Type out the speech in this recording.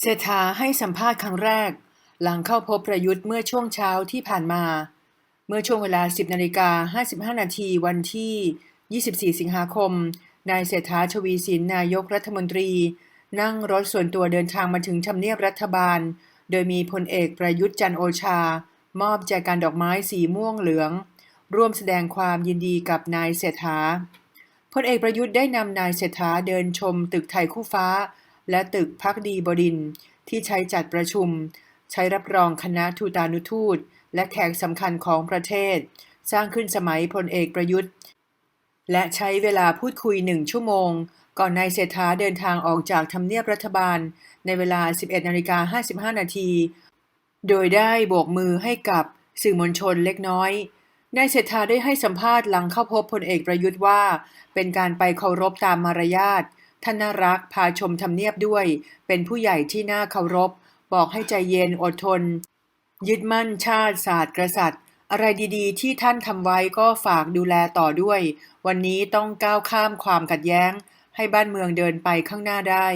เศรษฐาให้สัมภาษณ์ครั้งแรก หลังเข้าพบประยุทธ์เมื่อช่วงเช้าที่ผ่านมา เมื่อช่วงเวลา 10นาฬิกา55 นาทีวันที่ 24 สิงหาคม นายเศรษฐาชวีสินนายกรัฐมนตรี นั่งรถส่วนตัวเดินทางมาถึงทำเนียบรัฐบาล โดยมีพลเอกประยุทธ์จันโอชา มอบแจกันดอกไม้สีม่วงเหลือง ร่วมแสดงความยินดีกับนายเศรษฐาพลเอกประยุทธ์ได้นำนายเศรษฐาเดินชมตึกไทยคู่ฟ้า และตึกพักดีบดินที่ใช้จัดประชุม ใช้รับรองคณะทูตานุทูต และแขกสำคัญของประเทศ สร้างขึ้นสมัยพลเอกประยุทธ์ และใช้เวลาพูดคุยหนึ่งชั่วโมง ก่อนนายเศรษฐาเดินทางออกจากทำเนียบรัฐบาล ในเวลา 11นาฬิกา55 นาที โดยได้โบกมือให้กับสื่อมวลชนเล็กน้อยนายเศรษฐาได้ให้สัมภาษณ์หลังเข้าพบพลเอกประยุทธ์ว่า เป็นการไปเคารพตามมารยาท ท่านน่ารักพาชมทำเนียบด้วย เป็นผู้ใหญ่ที่น่าเคารพ บอกให้ใจเย็นอดทน ยึดมั่นชาติศาสตร์กษัตริย์ อะไรดีๆ ที่ท่านทำไว้ก็ฝากดูแลต่อด้วย วันนี้ต้องก้าวข้ามความขัดแย้ง ให้บ้านเมืองเดินไปข้างหน้าได้